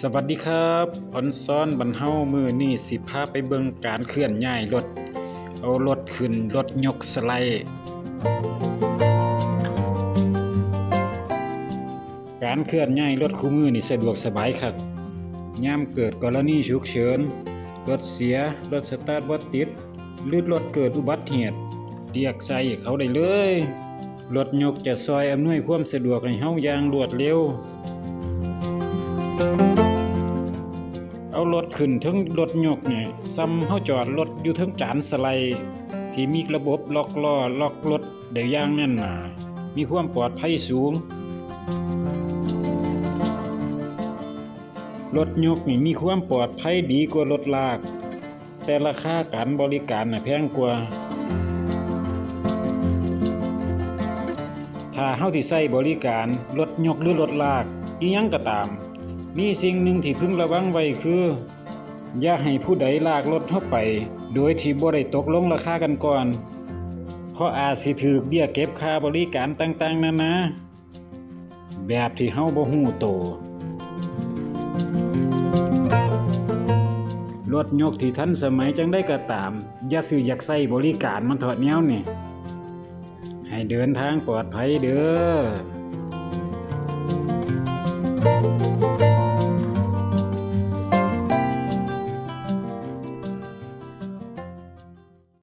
สวัสดีครับออนซ้อนบรรเฮามือนี่สิพาไปเบิ่งการเคลื่อนย้ายรถ เอารถขึ้นรถยกสไลด์ การเคลื่อนย้ายรถคู่มือนี่สะดวกสบายครับยามเกิดกรณีฉุกเฉิน รถเสีย รถสตาร์ทบ่ติด หรือรถเกิดอุบัติเหตุเรียกใส่เขาได้เลย รถยกจะซอยอำนวยความสะดวกให้เฮาอย่างรวดเร็ว เอารถขึ้นถึงรถยกเนี่ยซ้ำเฮาจอดรถอยู่เทึงจานสไลด์ที่มีระบบล็อกล้อล็อกรถได้อย่างแน่นหนา มีความปลอดภัยสูง รถยกนี่มีความปลอดภัยดีกว่ารถลาก แต่ราคาการบริการน่ะแพงกว่า ถ้าเฮาที่ใช้บริการรถยกหรือรถลากอียังก็ตาม มีสิ่งหนึ่งที่พึงระวังไว้คือ อย่าให้ผู้ใดลากรถเฮาไป โดยที่บ่ได้ตกลงราคากันก่อน เพราะอาจสิถูกเบี้ยเก็บค่าบริการต่างๆนานาแบบที่เฮาบ่ฮู้โตรถยกที่ทันสมัยจังได้ก็ตาม อย่าซื้ออยากใช้บริการมันถอะแนวนี่ให้เดินทางปลอดภัยเด้อ